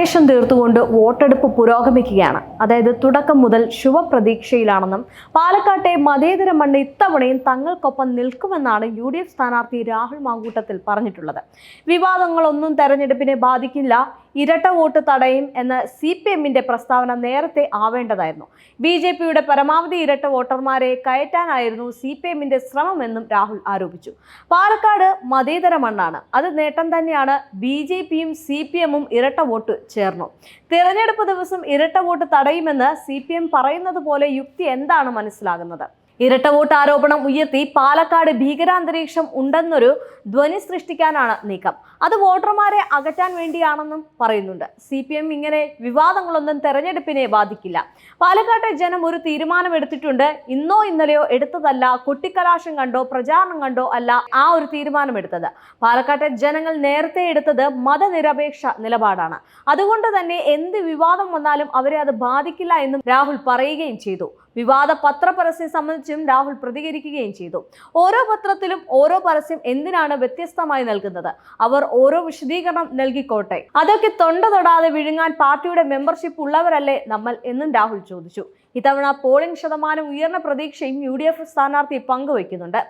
ആവേശം തീർത്തുകൊണ്ട് വോട്ടെടുപ്പ് പുരോഗമിക്കുകയാണ്. അതായത് തുടക്കം മുതൽ ശുഭപ്രതീക്ഷയിലാണെന്നും പാലക്കാട്ടെ മതേതര മണ്ണ് ഇത്തവണയും തങ്ങൾക്കൊപ്പം നിൽക്കുമെന്നാണ് യു ഡി എഫ് സ്ഥാനാർത്ഥി രാഹുൽ മാങ്കൂട്ടത്തിൽ പറഞ്ഞിട്ടുള്ളത്. വിവാദങ്ങളൊന്നും തെരഞ്ഞെടുപ്പിനെ ബാധിക്കില്ല ഇരട്ട വോട്ട് തടയും എന്ന സി പി എമ്മിന്റെ പ്രസ്താവന നേരത്തെ ആവേണ്ടതായിരുന്നു. ബി ജെ പിയുടെ പരമാവധി ഇരട്ട വോട്ടർമാരെ കയറ്റാനായിരുന്നു സി പി എമ്മിന്റെ ശ്രമമെന്നും രാഹുൽ ആരോപിച്ചു. പാലക്കാട് മതേതര മണ്ണാണ്. അത് നേട്ടം തന്നെയാണ് ബി ജെ പിയും സി പി എമ്മും ഇരട്ട വോട്ട് ചേർന്നു. തിരഞ്ഞെടുപ്പ് ദിവസം ഇരട്ട വോട്ട് തടയുമെന്ന് സി പി എം പറയുന്നത് പോലെ യുക്തി എന്താണ് മനസ്സിലാകുന്നത്? ഇരട്ട വോട്ട് ആരോപണം ഉയർത്തി പാലക്കാട് ഭീകരാന്തരീക്ഷം ഉണ്ടെന്നൊരു ധ്വനി സൃഷ്ടിക്കാനാണ് നീക്കം. അത് വോട്ടർമാരെ അകറ്റാൻ വേണ്ടിയാണെന്നും പറയുന്നുണ്ട്. സി പി എം ഇങ്ങനെ വിവാദങ്ങളൊന്നും തെരഞ്ഞെടുപ്പിനെ ബാധിക്കില്ല. പാലക്കാട്ടെ ജനം ഒരു തീരുമാനമെടുത്തിട്ടുണ്ട്. ഇന്നോ ഇന്നലെയോ എടുത്തതല്ല കൊട്ടിക്കലാശം കണ്ടോ പ്രചാരണം കണ്ടോ അല്ല ആ ഒരു തീരുമാനമെടുത്തത്. പാലക്കാട്ടെ ജനങ്ങൾ നേരത്തെ എടുത്തത് മതനിരപേക്ഷ നിലപാടാണ്. അതുകൊണ്ട് തന്നെ എന്ത് വിവാദം വന്നാലും അവരെ അത് ബാധിക്കില്ല എന്നും രാഹുൽ പറയുകയും ചെയ്തു. വിവാദ പത്രപരസ്യം സംബന്ധിച്ചും രാഹുൽ പ്രതികരിക്കുകയും ചെയ്തു. ഓരോ പത്രത്തിലും ഓരോ പരസ്യം എന്തിനാണ് വ്യത്യസ്തമായി നൽകുന്നത്. അവർ ഓരോ വിശദീകരണം നൽകിക്കോട്ടെ. അതൊക്കെ തൊണ്ട തൊടാതെ വിഴുങ്ങാൻ പാർട്ടിയുടെ മെമ്പർഷിപ്പ് ഉള്ളവരല്ലേ നമ്മൾ എന്നും രാഹുൽ ചോദിച്ചു. ഇത്തവണ പോളിംഗ് ശതമാനം ഉയർന്ന പ്രതീക്ഷയും യു ഡി എഫ് സ്ഥാനാർത്ഥി പങ്കുവയ്ക്കുന്നുണ്ട്.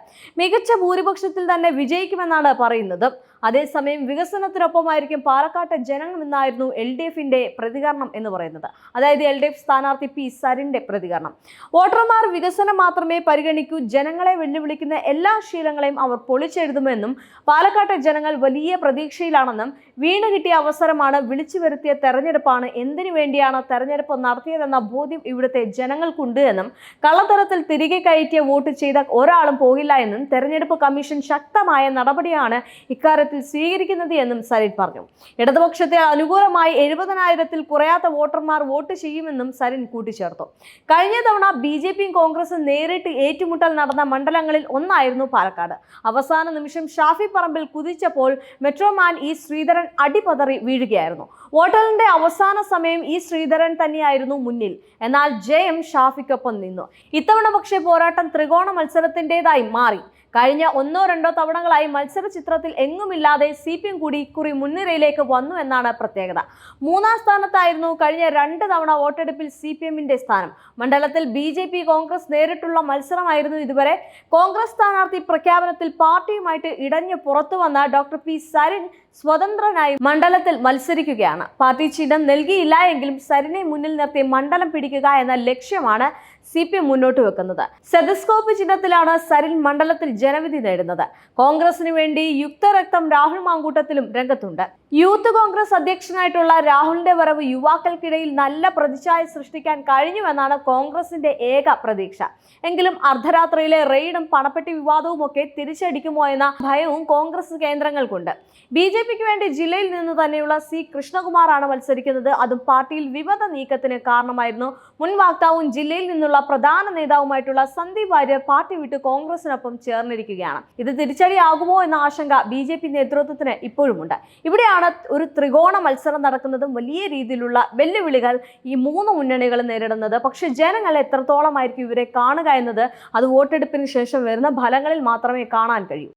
മികച്ച ഭൂരിപക്ഷത്തിൽ തന്നെ വിജയിക്കുമെന്നാണ് പറയുന്നത്. അതേസമയം വികസനത്തിനൊപ്പമായിരിക്കും പാലക്കാട്ടെ ജനങ്ങൾ എന്നായിരുന്നു എൽ ഡി എഫിന്റെ പ്രതികരണം എന്ന് പറയുന്നത്. അതായത് എൽ ഡി എഫ് സ്ഥാനാർത്ഥി പി സരിന്റെ പ്രതികരണം. വോട്ടർമാർ വികസനം മാത്രമേ പരിഗണിക്കൂ. ജനങ്ങളെ വെല്ലുവിളിക്കുന്ന എല്ലാ ശീലങ്ങളെയും അവർ പൊളിച്ചെഴുതുമെന്നും പാലക്കാട്ടെ ജനങ്ങൾ വലിയ പ്രതീക്ഷയിലാണെന്നും വീണ് കിട്ടിയ അവസരമാണ് വിളിച്ചു വരുത്തിയ തെരഞ്ഞെടുപ്പാണ്. എന്തിനു വേണ്ടിയാണ് തെരഞ്ഞെടുപ്പ് നടത്തിയതെന്ന ബോധ്യം ഇവിടുത്തെ ജനങ്ങൾക്കുണ്ട് എന്നും കള്ളത്തരത്തിൽ തിരികെ കയറ്റിയ വോട്ട് ചെയ്ത ഒരാളും പോകില്ല എന്നും തെരഞ്ഞെടുപ്പ് കമ്മീഷൻ ശക്തമായ നടപടിയാണ് ഇക്കാര്യത്തിൽ സ്വീകരിക്കുന്നത് എന്നും സരിൻ പറഞ്ഞു. ഇടതുപക്ഷത്തെ അനുകൂലമായി എഴുപതിനായിരത്തിൽ കുറയാത്ത വോട്ടർമാർ വോട്ട് ചെയ്യുമെന്നും സരിൻ കൂട്ടിച്ചേർത്തു. കഴിഞ്ഞ തവണ ബി ജെ പിയും കോൺഗ്രസും നേരിട്ട് ഏറ്റുമുട്ടൽ നടന്ന മണ്ഡലങ്ങളിൽ ഒന്നായിരുന്നു പാലക്കാട്. അവസാന നിമിഷം ഷാഫി പറമ്പിൽ കുതിച്ചപ്പോൾ മെട്രോമാൻ ഇ ശ്രീധരൻ അടിപതറി വീഴുകയായിരുന്നു. വോട്ടലിന്റെ അവസാന സമയം ഈ ശ്രീധരൻ തന്നെയായിരുന്നു മുന്നിൽ. എന്നാൽ ജയം ഷാഫിക്കൊപ്പം നിന്നു. ഇത്തവണ പക്ഷേ പോരാട്ടം ത്രികോണ മത്സരത്തിന്റെതായി മാറി. കഴിഞ്ഞ ഒന്നോ രണ്ടോ തവണകളായി മത്സര ചിത്രത്തിൽ എങ്ങുമില്ലാതെ സി പി എം കൂടി ഇക്കുറി മുൻനിരയിലേക്ക് വന്നു എന്നാണ് പ്രത്യേകത. മൂന്നാം സ്ഥാനത്തായിരുന്നു കഴിഞ്ഞ രണ്ട് തവണ വോട്ടെടുപ്പിൽ സി പി എമ്മിന്റെ സ്ഥാനം. മണ്ഡലത്തിൽ ബി ജെ പി കോൺഗ്രസ് നേരിട്ടുള്ള മത്സരമായിരുന്നു ഇതുവരെ. കോൺഗ്രസ് സ്ഥാനാർത്ഥി പ്രഖ്യാപനത്തിൽ പാർട്ടിയുമായിട്ട് ഇടഞ്ഞു പുറത്തു വന്ന ഡോക്ടർ പി സരിൻ സ്വതന്ത്രനായി മണ്ഡലത്തിൽ മത്സരിക്കുകയാണ്. പാർട്ടി ചിഹ്നം നൽകിയില്ല എങ്കിലും സരിനെ മുന്നിൽ നിർത്തി മണ്ഡലം പിടിക്കുക എന്ന ലക്ഷ്യമാണ് സി പി എം മുന്നോട്ട് വെക്കുന്നത്. സെതസ്കോപ്പ് ചിഹ്നത്തിലാണ് സരിൻ മണ്ഡലത്തിൽ ജനവിധി നേടുന്നത്. കോൺഗ്രസിന് വേണ്ടി യുക്തരക്തം രാഹുൽ മാങ്കൂട്ടത്തിലും രംഗത്തുണ്ട്. യൂത്ത് കോൺഗ്രസ് അധ്യക്ഷനായിട്ടുള്ള രാഹുലിന്റെ വരവ് യുവാക്കൾക്കിടയിൽ നല്ല പ്രതിച്ഛായ സൃഷ്ടിക്കാൻ കഴിഞ്ഞുവെന്നാണ് കോൺഗ്രസിന്റെ ഏക പ്രതീക്ഷ. എങ്കിലും അർദ്ധരാത്രിയിലെ റെയ്ഡും പണപ്പെട്ടി വിവാദവും ഒക്കെ തിരിച്ചടിക്കുമോ എന്ന ഭയവും കോൺഗ്രസ് കേന്ദ്രങ്ങൾക്കുണ്ട്. ബി ജെ പിക്ക് വേണ്ടി ജില്ലയിൽ നിന്ന് തന്നെയുള്ള സി കൃഷ്ണകുമാറാണ് മത്സരിക്കുന്നത്. അതും പാർട്ടിയിൽ വിമത നീക്കത്തിന് കാരണമായിരുന്നു. മുൻ വാക്താവും ജില്ലയിൽ നിന്നുള്ള പ്രധാന നേതാവുമായിട്ടുള്ള സന്ദീപ് വാര്യർ പാർട്ടി വിട്ട് കോൺഗ്രസിനൊപ്പം ചേർന്നിരിക്കുകയാണ്. ഇത് തിരിച്ചടിയാകുമോ എന്ന ആശങ്ക ബി ജെ പി നേതൃത്വത്തിന് ഇപ്പോഴുമുണ്ട്. ഇവിടെയാണ് ഒരു ത്രികോണ മത്സരം നടക്കുന്നതും വലിയ രീതിയിലുള്ള വെല്ലുവിളികൾ ഈ മൂന്ന് മുന്നണികൾ നേരിടുന്നത്. പക്ഷെ ജനങ്ങൾ എത്രത്തോളമായിരിക്കും ഇവരെ കാണുക എന്നത് അത് വോട്ടെടുപ്പിന് ശേഷം വരുന്ന ഫലങ്ങളിൽ മാത്രമേ കാണാൻ കഴിയൂ.